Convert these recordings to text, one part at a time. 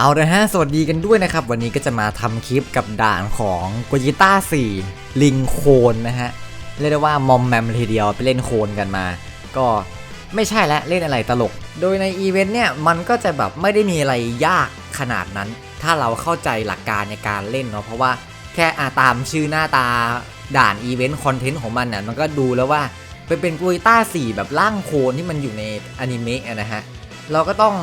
เอาละฮะ สวัสดีกันด้วยนะครับ วันนี้ก็จะมาทำคลิปกับด่านของกจิต้า4 ลิงโคนนะฮะ เรียกได้ว่ามอมแมมเลยทีเดียวไปเล่นโคนกันมา ก็ไม่ใช่และเล่นอะไรตลก โดยในอีเวนต์เนี่ย มันก็จะแบบไม่ได้มีอะไรยากขนาดนั้น ถ้าเราเข้าใจหลักการในการเล่นเนาะ เพราะว่าแค่อาตามชื่อหน้าตาด่านอีเวนต์คอนเทนต์ของมันน่ะมันก็ดูแล้วว่าไปเป็นกจิต้า4 แบบร่างโคนที่มันอยู่ในอนิเมะนะฮะ เราก็ต้อง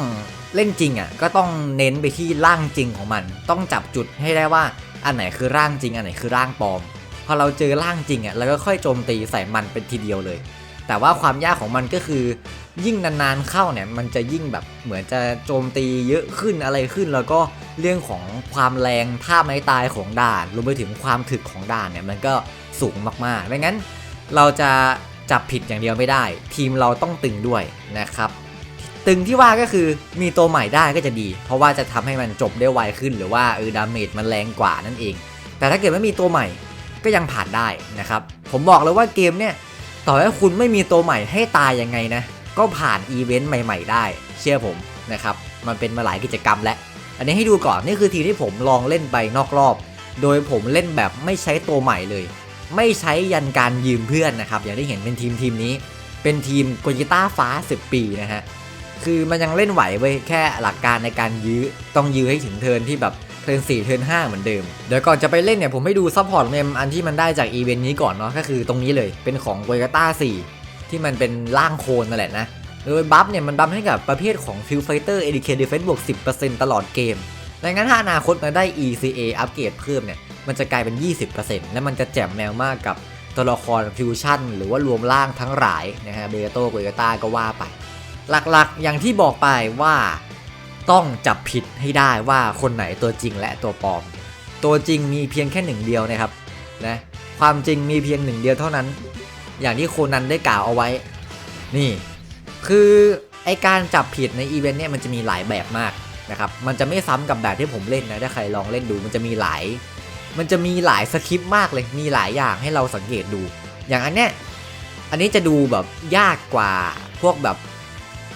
เล่นจริงอะก็ต้องเน้นไปที่ร่างจริงของมัน ต้องจับจุดให้ได้ว่าอันไหนคือร่างจริง อันไหนคือร่างปลอม พอเราเจอร่างจริงอะเราก็ค่อยโจมตีใส่มันเป็นทีเดียวเลย แต่ว่าความยากของมันก็คือ ยิ่งนานๆเข้าเนี่ยมันจะยิ่งแบบเหมือนจะโจมตีเยอะขึ้นอะไรขึ้น แล้วก็เรื่องของความแรงท่าไม้ตายของด่านรวมไปถึงความถึกของด่านเนี่ยมันก็สูงมากๆดังนั้นเราจะจับผิดอย่างเดียวไม่ได้ ทีมเราต้องตึงด้วยนะครับ ตึงที่ว่าก็คือมีตัวใหม่ได้ก็จะดี เพราะว่าจะทำให้มันจบได้ไวขึ้น หรือว่าเออดาเมจมันแรงกว่านั่นเอง แต่ถ้าเกิดไม่มีตัวใหม่ก็ยังผ่านได้นะครับ ผมบอกเลยว่าเกมเนี่ยต่อให้คุณไม่มีตัวใหม่ให้ตายยังไงนะ ก็ผ่านอีเวนต์ใหม่ ๆ ได้ เชื่อผมนะครับ มันเป็นมาหลายกิจกรรมแล้ว อันนี้ให้ดูก่อนนี่คือทีที่ผมลองเล่นไปนอกรอบ โดยผมเล่นแบบไม่ใช้ตัวใหม่เลย ไม่ใช้ยันการยืมเพื่อนนะครับ อย่างที่เห็นเป็นทีมทีมนี้ เป็นทีมโกจิต้าฟ้า 10 ปีนะฮะ คือมันยังเล่นไหวเว้ยแค่หลักการในการยื้อต้องยื้อให้ถึงเทินที่แบบเทิร์น4เทิร์น5เหมือนเดิม เดี๋ยวก่อนจะไปเล่นเนี่ยผมให้ดูซัพพอร์ตเมมอันที่มันได้จากอีเวนต์นี้ก่อนเนาะก็คือตรงนี้เลยเป็นของโกกาต้า4ที่มันเป็นร่างโคนนั่นแหละนะโดยบัฟเนี่ยมันบัฟให้กับประเภทของ Field Fighter Educate Defense บวก10%ตลอดเกมดังนั้นถ้าอนาคตมันได้ ECA อัปเกรดเพิ่มเนี่ยมันจะกลายเป็น 20%และมันจะแจ่มแมวมากกับตัวละครฟิวชั่นหรือว่ารวมร่างทั้งหลายนะฮะเบโตโกยาต้าก็ว่าไป หลักๆ อย่างที่บอกไปว่าต้องจับผิดให้ได้ว่าคนไหนตัวจริงและตัวปลอม ตัวจริงมีเพียงแค่หนึ่งเดียวนะครับนะความจริงมีเพียงหนึ่งเดียวเท่านั้น อย่างที่โคนันได้กล่าวเอาไว้ นี่ คือไอการจับผิดในอีเวนต์เนี่ยมันจะมีหลายแบบมากนะครับ มันจะไม่ซ้ำกับแบบที่ผมเล่นนะ ถ้าใครลองเล่นดู มันจะมีหลาย มันจะมีหลายสคริปต์มากเลย มีหลายอย่างให้เราสังเกตดู อย่างอันเนี้ย อันนี้จะดูแบบยากกว่าพวกแบบ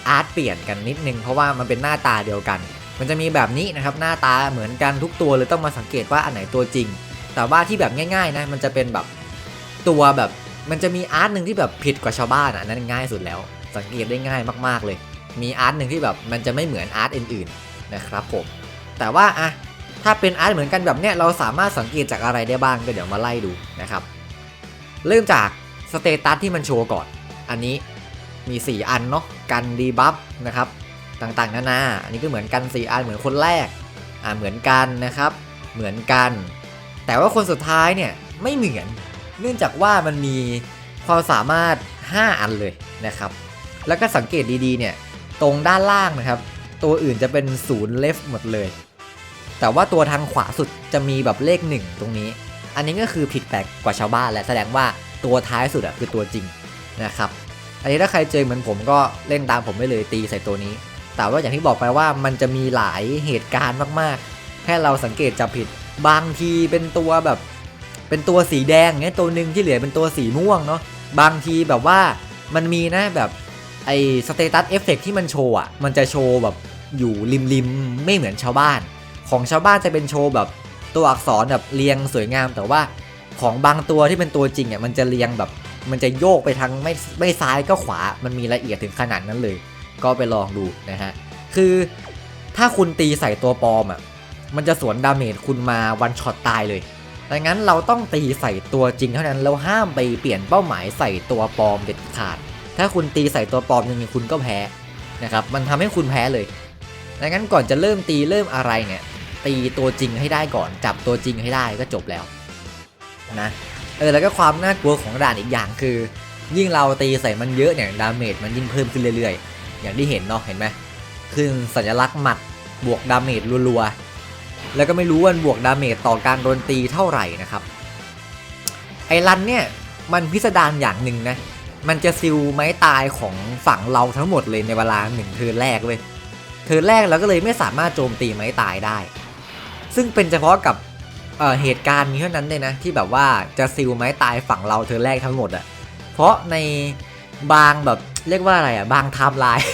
อาร์ตเปลี่ยนกันนิดนึง เพราะว่ามันเป็นหน้าตาเดียวกัน มันจะมีแบบนี้นะครับหน้าตาเหมือนกันทุกตัวเลยต้องมาสังเกตว่าอันไหนตัวจริง แต่ว่าที่แบบง่ายๆนะมันจะเป็นแบบตัวแบบมันจะมีอาร์ตหนึ่งที่แบบผิดกว่าชาวบ้านอะอันนั้นง่ายสุดแล้ว สังเกตได้ง่ายมากๆเลย มีอาร์ตหนึ่งที่แบบมันจะไม่เหมือนอาร์ตอื่นๆนะครับผมแต่ว่าอะถ้าเป็นอาร์ตเหมือนกันแบบเนี้ยเราสามารถสังเกตจากอะไรได้บ้างก็เดี๋ยวมาไล่ดูนะครับเริ่มจากสเตตัสที่มันโชว์ก่อน อันนี้มี 4 อันเนาะ กันดีบัฟนะครับต่างๆนานา อันนี้ก็เหมือนกัน4อันเหมือนคนแรก อ่าเหมือนกันนะครับ เหมือนกัน แต่ว่าคนสุดท้ายเนี่ยไม่เหมือน เนื่องจากว่ามันมีความสามารถ 5 อันเลยนะครับ แล้วก็สังเกตดีๆเนี่ยตรงด้านล่างนะครับ ตัวอื่นจะเป็นศูนย์เลฟหมดเลย แต่ว่าตัวทางขวาสุดจะมีแบบเลข 1 ตรงนี้ อันนี้ก็คือผิดแปลกกว่าชาวบ้านและแสดงว่าตัวท้ายสุดอะคือตัวจริงนะครับ อันนี้ถ้าใครเจอเหมือนผมก็เล่นตามผมไม่เลยตีใส่ตัวนี้ แต่ว่าอย่างที่บอกไปว่ามันจะมีหลายเหตุการณ์มากๆ แค่เราสังเกตจับผิดบางทีเป็นตัวแบบ เป็นตัวสีแดงเงี้ยตัวหนึ่งที่เหลือเป็นตัวสีม่วงเนาะบางทีแบบว่ามันมีนะแบบไอสเตตัสเอฟเฟกที่มันโชว์อะมันจะโชว์แบบอยู่ริมริมๆไม่เหมือนชาวบ้าน ของชาวบ้านจะเป็นโชว์แบบตัวอักษรแบบเรียงสวยงาม แต่ว่าของบางตัวที่เป็นตัวจริงอะมันจะเรียงแบบ มันจะโยกไปทางไม่ไม่ซ้ายก็ขวา มันมีละเอียดถึงขนาดนั้นเลย ก็ไปลองดูนะฮะ คือถ้าคุณตีใส่ตัวปลอมอะ มันจะสวนดาเมจคุณมาวันช็อตตายเลยดังนั้นเราต้องตีใส่ตัวจริงเท่านั้น แล้วห้ามไปเปลี่ยนเป้าหมายใส่ตัวปลอมเด็ดขาด ถ้าคุณตีใส่ตัวปลอมยังไงคุณก็แพ้นะครับ มันทำให้คุณแพ้เลย ดังนั้นก่อนจะเริ่มตีเริ่มอะไรเนี่ยตีตัวจริงให้ได้ก่อน จับตัวจริงให้ได้ก็จบแล้วนะ เออแล้วก็ความน่ากลัวของด่านอีกอย่างคือ ยิ่งเราตีใส่มันเยอะเนี่ยดาเมจมันยิ่งเพิ่มขึ้นเรื่อยๆ อย่างที่เห็นเนาะเห็นไหมขึ้นสัญลักษณ์หมัดบวกดาเมจรัวๆแล้วก็ไม่รู้ว่าบวกดาเมจต่อการโดนตีเท่าไหร่นะครับไอรันเนี่ยมันพิสดารอย่างหนึ่งนะมันจะซิลไม้ตายของฝั่งเราทั้งหมดเลยในเวลาหนึ่งเทิร์แรกเลยเทิร์แรกเราก็เลยไม่สามารถโจมตีไม้ตายได้ ซึ่งเป็นเฉพาะกับ เอ่อเหตุการณ์นี้เท่านั้นเลยนะที่แบบว่าจะซิลไม้ตายฝั่งเราเทิร์นแรกทั้งหมดอะเพราะในบางแบบเรียกว่าอะไรอะบางไทม์ไลน์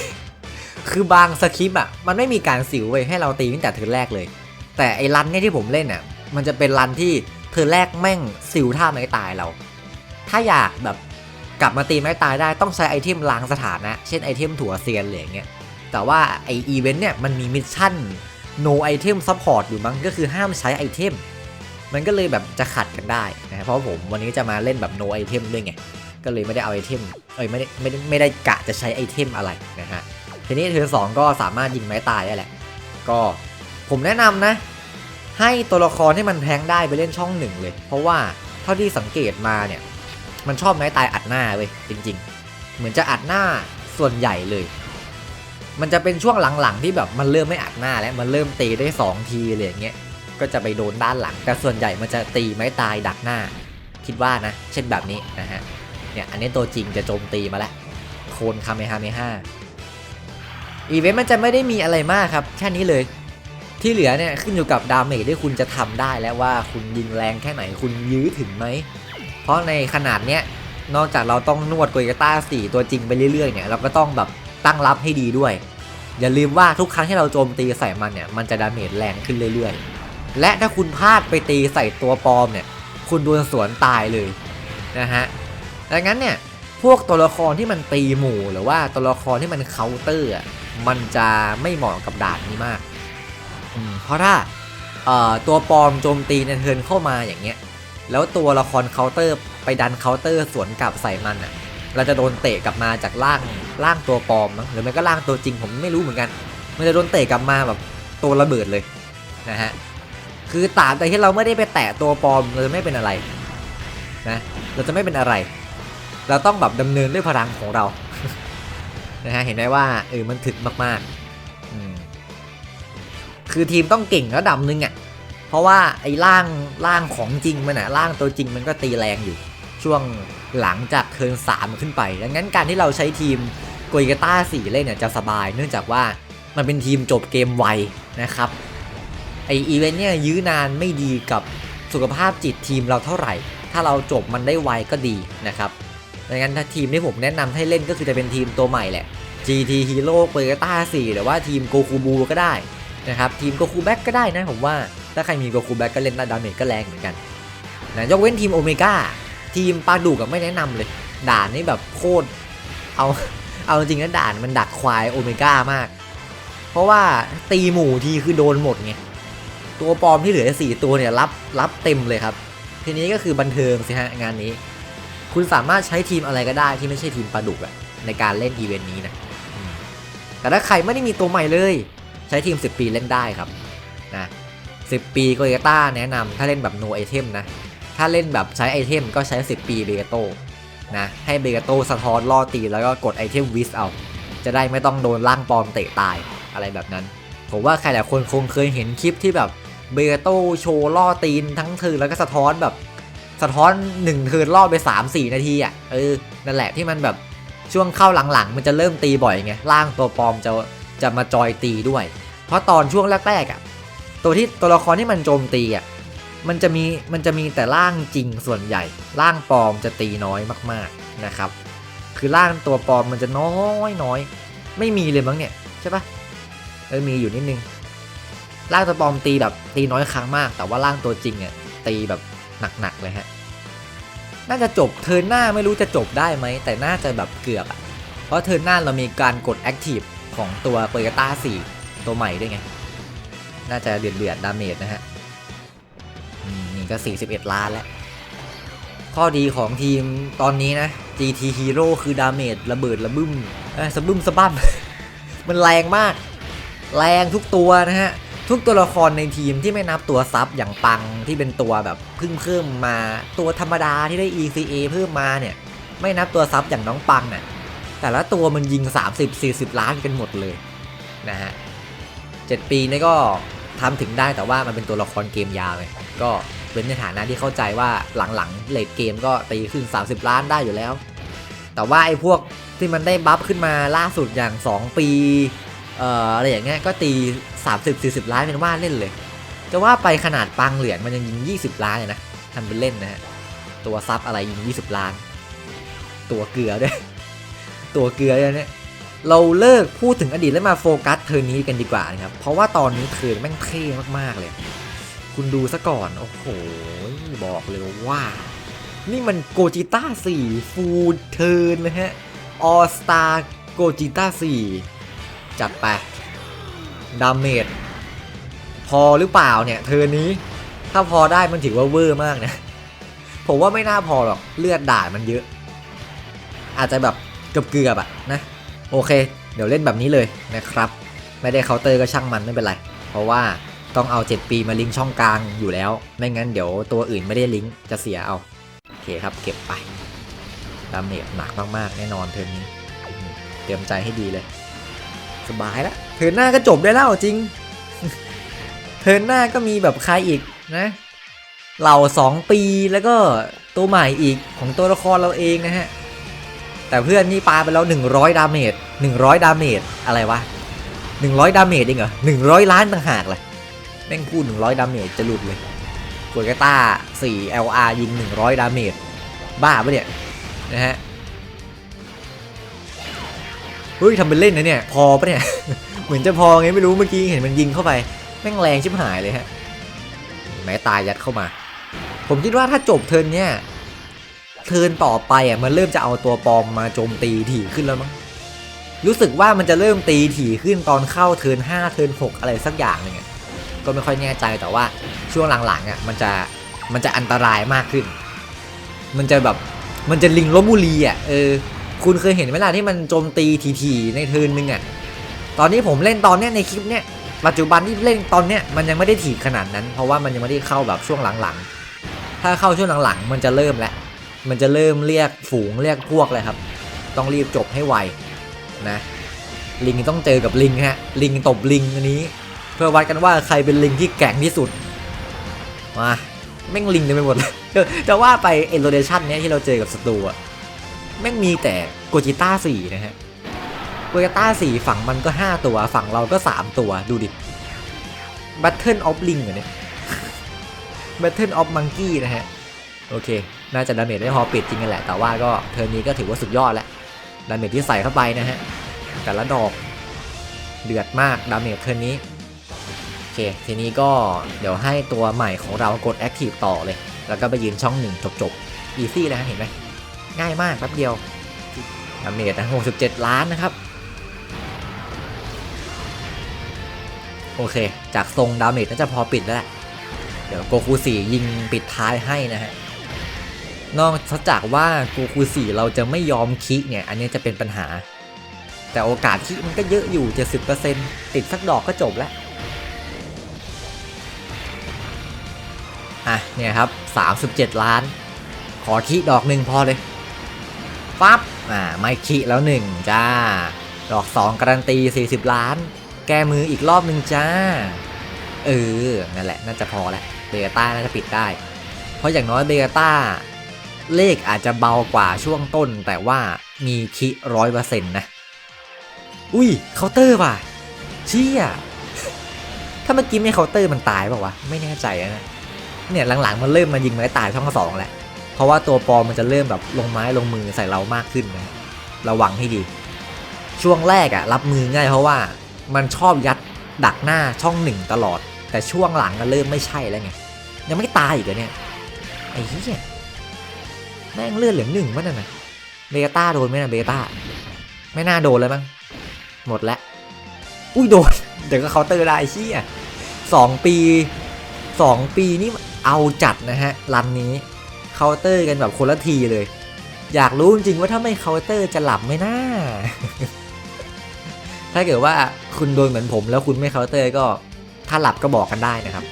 คือบางสคริปต์อะมันไม่มีการสิวไว้ยให้เราตีตั้งแต่เทิร์นแรกเลย แต่ไอ้รันเนี่ยที่ผมเล่นอะมันจะเป็นรันที่เทิร์นแรกแม่งสิวท่าไม้ตายเรา ถ้าอยากแบบกลับมาตีไม้ตายได้ต้องใช้ไอเทมล้างสถานะ เช่นไอเทมถั่วเซียนอะไรอย่างเงี้ยแต่ว่าไออีเวนต์เนี่ยมันมีมิชชั่น no item support อยู่มั้งก็คือห้ามใช้ไอเทม มันก็เลยแบบจะขัดกันได้นะเพราะผมวันนี้จะมาเล่นแบบ no item ด้วยไง ก็เลยไม่ได้เอาไอเทมเอ้ยไม่ได้ไม่ได้ไม่ได้กะจะใช้ไอเทมอะไรนะฮะ ทีนี้เทิร์สองก็สามารถยิงไม้ตายได้แหละ ก็ผมแนะนำนะ ให้ตัวละครที่มันแทงได้ไปเล่นช่องหนึ่งเลย เพราะว่าเท่าที่สังเกตมาเนี่ย มันชอบไม้ตายอัดหน้าเว้ยจริง ๆ เหมือนจะอัดหน้าส่วนใหญ่เลย มันจะเป็นช่วงหลังๆที่แบบมันเริ่มไม่อัดหน้าแล้วมันเริ่มตีได้ 2 ทีอะไรอย่างเงี้ย ก็จะไปโดนด้านหลัง แต่ส่วนใหญ่มันจะตีไม้ตายดักหน้า คิดว่านะ เช่นแบบนี้นะฮะ เนี่ยอันนี้ตัวจริงจะโจมตีมาแล้ว โคนคาเมฮาเมฮาอีเวนต์มันจะไม่ได้มีอะไรมากครับ แค่นี้เลย ที่เหลือเนี่ยขึ้นอยู่กับดาเมจที่คุณจะทำได้แล้วว่าคุณยิงแรงแค่ไหนคุณยื้อถึงไหม เพราะในขนาดเนี้ยนอกจากเราต้องนวดโกยต้าสี่ตัวจริงไปเรื่อยๆเนี่ยเราก็ต้องแบบตั้งรับให้ดีด้วย อย่าลืมว่าทุกครั้งที่เราโจมตีใส่มันเนี่ยมันจะดาเมจแรงขึ้นเรื่อยๆ และถ้าคุณพลาดไปตีใส่ตัวปลอมเนี่ย คุณโดนสวนตายเลยนะฮะ ดังนั้นเนี่ยพวกตัวละครที่มันตีหมู่หรือว่าตัวละครที่มันเคาน์เตอร์อะมันจะไม่เหมาะกับด่านนี้มากอืมเพราะถ้าเอ่อตัวปลอมโจมตีในเทินเข้ามาอย่างเงี้ย แล้วตัวละครเคาน์เตอร์ไปดันเคาน์เตอร์สวนกลับใส่มันอะ เราจะโดนเตะกลับมาจากล่างล่างตัวปลอมหรือไม่ก็ล่างตัวจริงผมไม่รู้เหมือนกัน มันจะโดนเตะกลับมาแบบตัวระเบิดเลยนะฮะ คือตราบใดที่เราไม่ได้ไปแตะตัวปลอมเราจะไม่เป็นอะไรนะเราจะไม่เป็นอะไร เราต้องแบบดำเนินด้วยพลังของเรานะฮะเห็นไหมว่าเออมันถึกมากๆอืมคือทีมต้องเก่งระดับนึงอะเพราะว่าไอ้ร่างร่างของจริงมันอะร่างตัวจริงมันก็ตีแรงอยู่ช่วงหลังจากเทิร์นสามขึ้นไป ดังนั้นการที่เราใช้ทีมโกยกาต้าสี่เล่นเนี่ยจะสบาย เนื่องจากว่ามันเป็นทีมจบเกมไวนะครับ ไออีเวนต์เนี่ยยื้อนานไม่ดีกับสุขภาพจิตทีมเราเท่าไหร่ ถ้าเราจบมันได้ไวก็ดีนะครับดังนั้นถ้าทีมที่ผมแนะนำให้เล่นก็คือจะเป็นทีมตัวใหม่แหละ GT Hero โกยกาต้า4หรือว่าทีมโกคูบูก็ได้นะครับทีมโกคูแบ็กก็ได้นะผมว่าถ้าใครมีโกคูแบ็กก็เล่นได้ดาเมจก็แรงเหมือนกันนะยกเว้นทีมโอเมก้าทีมปลาดุกกับไม่แนะนำเลย ด่านนี่แบบโคตรเอาเอาจริงนะด่านมันดักควายโอเมก้ามาก เพราะว่าตีหมู่ทีคือโดนหมดไง ตัวปลอมที่เหลือสี่ตัวเนี่ยรับรับเต็มเลยครับ ทีนี้ก็คือบันเทิงสิฮะงานนี้ คุณสามารถใช้ทีมอะไรก็ได้ที่ไม่ใช่ทีมปลาดุกอะในการเล่นอีเวนต์นี้นะแต่ถ้าใครไม่ได้มีตัวใหม่เลย ใช้ทีม 10 ปีเล่นได้ครับนะ10 ปีโกเอต้าแนะนำถ้าเล่นแบบ no item นะ ถ้าเล่นแบบใช้ไอเทมก็ใช้ 10 ปีเบเกโตนะให้เบเกโตสะท้อนล่อตีแล้วก็กดไอเทมวิสเอา จะได้ไม่ต้องโดนร่างปลอมเตะตายอะไรแบบนั้น ผมว่าใครหลายคนคงเคยเห็นคลิปที่แบบ เบโต้โชว์ล่อตีนทั้งเทินแล้วก็สะท้อนแบบ สะท้อน1เทินล่อไป 3-4 นาทีอะเออนั่นแหละที่มันแบบช่วงเข้าหลังๆ มันจะเริ่มตีบ่อยไงร่างตัวปลอมจะจะมาจอยตีด้วย เพราะตอนช่วงแรกๆอะตัวที่ตัวละครที่มันโจมตีอะมันจะมีมันจะมีแต่ร่างจริงส่วนใหญ่ร่างปลอมจะตีน้อยมากๆนะครับ คือร่างตัวปลอมมันจะน้อยน้อยไม่มีเลยมั้งเนี่ยใช่ปะเออมีอยู่นิดนึง ร่างตัวปลอมตีแบบตีน้อยครั้งมาก แต่ว่าร่างตัวจริงอะตีแบบหนักๆเลยฮะ น่าจะจบเทิร์นหน้าไม่รู้จะจบได้ไหม แต่น่าจะแบบเกือบอะ เพราะเทิร์นหน้าเรามีการกดแอคทีฟของตัวเปอร์กาต้า4ตัวใหม่ด้วยไง น่าจะเดือดเดือดดาเมจนะฮะนี่ก็ 41 ล้านแล้ว ข้อดีของทีมตอนนี้นะ GT Hero คือดาเมจระเบิดระบึ้มสะบึ้มสะบั้มมันแรงมาก แรงทุกตัวนะฮะ ทุกตัวละครในทีมที่ไม่นับตัวซับอย่างปังที่เป็นตัวแบบเพิ่งเพิ่มมาตัวธรรมดาที่ได้ ECA เพิ่มมาเนี่ย ไม่นับตัวซับอย่างน้องปังเนี่ยแต่ละตัวมันยิง 30-40 ล้านกันหมดเลยนะฮะ7ปีนี่ก็ทำถึงได้แต่ว่ามันเป็นตัวละครเกมยาวไงก็เป็นในฐานะที่เข้าใจว่าหลังๆเลดเกมก็ตีขึ้น 30 ล้านได้อยู่แล้ว แต่ว่าไอ้พวกที่มันได้บัฟขึ้นมาล่าสุดอย่าง 2 ปี เอ่ออะไรอย่างเงี้ยก็ตี 30-40 ล้านเป็นว่าเล่นเลย จะว่าไปขนาดปังเหรียญมันยังยิง 20 ล้านเลยนะทำเป็นเล่นนะฮะตัวซับอะไรยิง 20 ล้าน ตัวเกลือด้วย ตัวเกลือด้วยเนี่ยเราเลิกพูดถึงอดีตแล้วมาโฟกัสเทอร์นี้กันดีกว่านะครับ เพราะว่าตอนนี้เทอร์นแม่งเท่มากๆเลย คุณดูซะก่อน โอ้โห บอกเลยว่า นี่มันโกจิต้า4ฟูลเทิร์นนะฮะ ออสตาโกจิต้า4 จัดไปดาเมจพอหรือเปล่าเนี่ยเทอนี้ถ้าพอได้มันถือว่าเวอร์มากนะ ผมว่าไม่น่าพอหรอกเลือดด่ามันเยอะ อาจจะแบบเกือบเกือบๆอะนะโอเค เดี๋ยวเล่นแบบนี้เลยนะครับ ไม่ได้เคาน์เตอร์ก็ช่างมันไม่เป็นไร เพราะว่าต้องเอา 7 ปีมาลิงก์ช่องกลางอยู่แล้ว ไม่งั้นเดี๋ยวตัวอื่นไม่ได้ลิงก์จะเสียเอาโอเคครับเก็บไปดาเมจหนักมากๆแน่นอนเทิร์นนี้เตรียมใจให้ดีเลย สบายแล้วเทิร์นหน้าก็จบได้แล้วจริง เทิร์นหน้าก็มีแบบใครอีกนะ เหล่า 2 ปีแล้วก็ตัวใหม่อีกของตัวละครเราเองนะฮะ แต่เพื่อนนี่ปาไปแล้ว 100 ดาเมจ100 ดาเมจอะไรวะ 100 ดาเมจเองเหรอ100 ล้านต่างหากเลยแม่งพูด100 ดาเมจจะหลุดเลยโกลกาต้า4 LR ยิง 100 ดาเมจบ้าปะเนี่ยนะฮะ เฮ้ยทำเป็นเล่นนะเนี่ย พอปะเนี่ย เหมือนจะพอไงไม่รู้เมื่อกี้เห็นมันยิงเข้าไป แม่งแรงชิบหายเลยฮะแม้ตายยัดเข้ามา ผมคิดว่าถ้าจบเทิร์นเนี่ยเทิร์นต่อไปอะมันเริ่มจะเอาตัวปลอมมาโจมตีถี่ขึ้นแล้วมั้งรู้สึกว่ามันจะเริ่มตีถี่ขึ้นตอนเข้าเทิร์น5เทิร์น6อะไรสักอย่างหนึงอะก็ไม่ค่อยแน่ใจแต่ว่าช่วงหลังๆอะมันจะมันจะอันตรายมากขึ้น มันจะแบบมันจะลิงลบบุรีอะเออ คุณเคยเห็นไหมล่ะที่มันโจมตีถี่ๆในเทิร์นหนึงอะ ตอนนี้ผมเล่นตอนเนี้ยในคลิปเนี้ยปัจจุบันที่เล่นตอนเนี้ยมันยังไม่ได้ถี่ขนาดนั้น เพราะว่ามันยังไม่ได้เข้าแบบช่วงหลังๆ ถ้าเข้าช่วงหลังๆ มันจะเริ่มแล้ว มันจะเริ่มเรียกฝูงเรียกพวกเลยครับ ต้องรีบจบให้ไวนะ ลิงต้องเจอกับลิงฮะ ลิงตบลิงอันนี้ เพื่อวัดกันว่าใครเป็นลิงที่แกร่งที่สุด มาแม่งลิงเต็มไปหมดเลยจะว่าไปเอ็นโรเดชันเนี้ยที่เราเจอกับศัตรูอะ แม่งมีแต่โกจิต้าสี่นะฮะโกจิต้าสี่ฝั่งมันก็ 5 ตัว ฝั่งเราก็ 3 ตัวดูดิ Battle of Ling เหรอเนี่ย Battle of Monkey นะฮะ โอเค น่าจะดาเมจไม่พอปิดจริงกันแหละ แต่ว่าก็เทอร์นี้ก็ถือว่าสุดยอดแล้วดาเมจที่ใส่เข้าไปนะฮะ แต่ละดอกเดือดมากดาเมจเทอร์นนี้ โอเค ทีนี้ก็เดี๋ยวให้ตัวใหม่ของเรากด Active ต่อเลย แล้วก็ไปยืนช่องหนึ่งจบๆ Easy แล้วเห็นไหม ง่ายมากแป๊บเดียวดาเมจนะ67 ล้านนะครับ โอเค จากทรงดาเมจน่าจะพอปิดแล้วแหละเดี๋ยวโกคูสี่ยิงปิดท้ายให้นะฮะ นอกจากว่าโกคูสี่เราจะไม่ยอมคิเนี่ย อันนี้จะเป็นปัญหา แต่โอกาสคิมันก็เยอะอยู่ 70%ติดสักดอกก็จบแล้วอะเนี่ยครับ 37 ล้าน ขอคิดอกหนึ่งพอเลย ปั๊บอ่าไม่คิแล้วหนึ่งจ้า ดอก2การันตี 40 ล้าน แก้มืออีกรอบหนึ่งจ้า เออ นั่นแหละ น่าจะพอแหละเบต้าน่าจะปิดได้ เพราะอย่างน้อยเบต้าเลขอาจจะเบากว่าช่วงต้น แต่ว่ามีคิร้อยเปอร์เซ็นต์นะ อุ้ยเคาน์เตอร์ว่ะ เชี่ยถ้าเมื่อกี้ไม่เคาน์เตอร์มันตายเปล่าวะ ไม่แน่ใจนะ เนี่ยหลังๆมันเริ่มมายิงไม้ตายช่องสองแหละ เพราะว่าตัวปอมมันจะเริ่มแบบลงไม้ลงมือใส่เรามากขึ้นนะระวังให้ดี ช่วงแรกอะรับมือง่ายเพราะว่ามันชอบยัดดักหน้าช่องหนึ่งตลอด แต่ช่วงหลังก็เริ่มไม่ใช่แล้วไงยังไม่ตายอีกเหรอเนี่ยไอ้เหี้ยแม่งเลือดเหลืองหนึ่งมั้งน่ะนะเบต้าโดนไหมนะเบต้าไม่น่าโดนเลยมั้งหมดแล้วอุ้ยโดนเดี๋ยวก็เคาน์เตอร์ได้เหี้ยสองปีสองปีนี่เอาจัดนะฮะรันนี้ เคาน์เตอร์กันแบบคนละทีเลย อยากรู้จริงว่าถ้าไม่เคาน์เตอร์จะหลับไหมนะถ้าเกิดว่าคุณโดนเหมือนผมแล้วคุณไม่เคาน์เตอร์ก็ถ้าหลับก็บอกกันได้นะครับ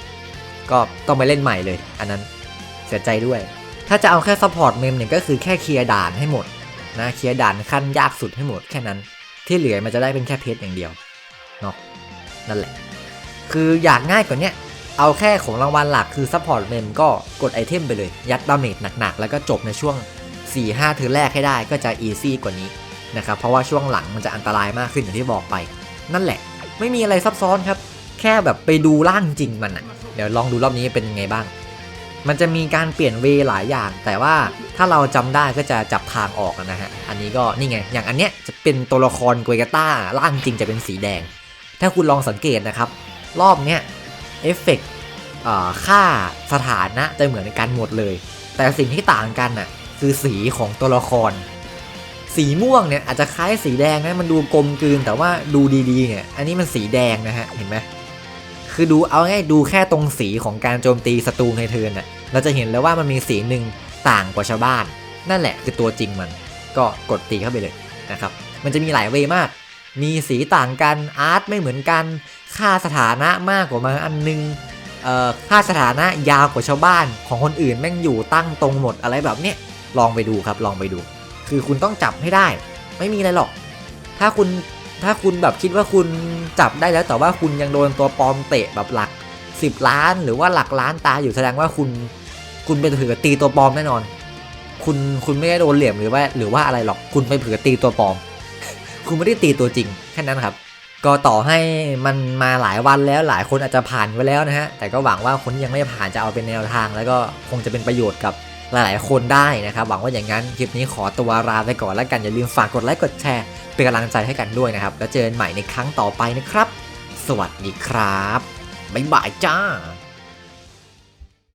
ก็ต้องไปเล่นใหม่เลย อันนั้นเสียใจด้วย ถ้าจะเอาแค่ซัพพอร์ตเมมเนี่ยก็คือแค่เคลียร์ด่านให้หมดนะเคลียร์ด่านขั้นยากสุดให้หมดแค่นั้น ที่เหลือมันจะได้เป็นแค่เพชรอย่างเดียวเนาะนั่นแหละ คืออยากง่ายกว่านี้ เอาแค่ของรางวัลหลักคือซัพพอร์ตเมมก็กดไอเทมไปเลย ยัดดาเมจหนักๆ แล้วก็จบในช่วง 4-5 เทิร์นแรกให้ได้ก็จะอีซี่กว่านี้นะครับเพราะว่าช่วงหลังมันจะอันตรายมากขึ้นอย่างที่บอกไป นั่นแหละ ไม่มีอะไรซับซ้อนครับ แค่แบบไปดูร่างจริงมันอะเดี๋ยวลองดูรอบนี้เป็นยังไงบ้าง มันจะมีการเปลี่ยนเวหลายอย่าง แต่ว่าถ้าเราจำได้ก็จะจับทางออกนะฮะอันนี้ก็นี่ไง อย่างอันเนี้ยจะเป็นตัวละครกวยกาต้าร่างจริงจะเป็นสีแดง ถ้าคุณลองสังเกตนะครับ รอบเนี้ย เอฟเฟกต์ค่าสถานะจะเหมือนกันหมดเลย แต่สิ่งที่ต่างกันน่ะคือสีของตัวละคร สีม่วงเนี่ยอาจจะคล้ายสีแดงนะมันดูกลมกลืนแต่ว่าดูดีๆเนี่ยอันนี้มันสีแดงนะฮะเห็นไหมคือดูเอาง่ายดูแค่ตรงสีของการโจมตีศัตรูในเทิร์นน่ะเราจะเห็นแล้วว่ามันมีสีหนึ่งต่างกว่าชาวบ้าน นั่นแหละคือตัวจริงมัน ก็กดตีเข้าไปเลยนะครับมันจะมีหลายเวมาก มีสีต่างกันอาร์ตไม่เหมือนกัน ค่าสถานะมากกว่ามาอันนึงเอ่อค่าสถานะยาวกว่าชาวบ้านของคนอื่นแม่งอยู่ตั้งตรงหมดอะไรแบบเนี้ยลองไปดูครับลองไปดู คือคุณต้องจับให้ได้ ไม่มีอะไรหรอก ถ้าคุณถ้าคุณแบบคิดว่าคุณจับได้แล้วแต่ว่าคุณยังโดนตัวปลอมเตะแบบหลัก 10 ล้าน หรือว่าหลักล้านตาอยู่แสดงว่าคุณ คุณไปเผือตีตัวปลอมแน่นอน คุณคุณไม่ได้โดนเหลี่ยมหรือว่า หรือว่าอะไรหรอกคุณไปเผือตีตัวปลอม คุณไม่ได้ตีตัวจริงแค่นั้นครับ ก็ต่อให้มันมาหลายวันแล้วหลายคนอาจจะผ่านไปแล้วนะฮะ แต่ก็หวังว่าคนที่ยังไม่ผ่านจะเอาเป็นแนวทาง แล้วก็คงจะเป็นประโยชน์กับหลายๆ คนได้นะครับ หวังว่าอย่างนั้น คลิปนี้ขอตัวลาไปก่อนแล้วกันอย่าลืมฝากกดไลค์กดแชร์เป็นกำลังใจให้กันด้วยนะครับ แล้วเจอกันใหม่ในครั้งต่อไปนะครับ สวัสดีครับบ๊ายบายจ้า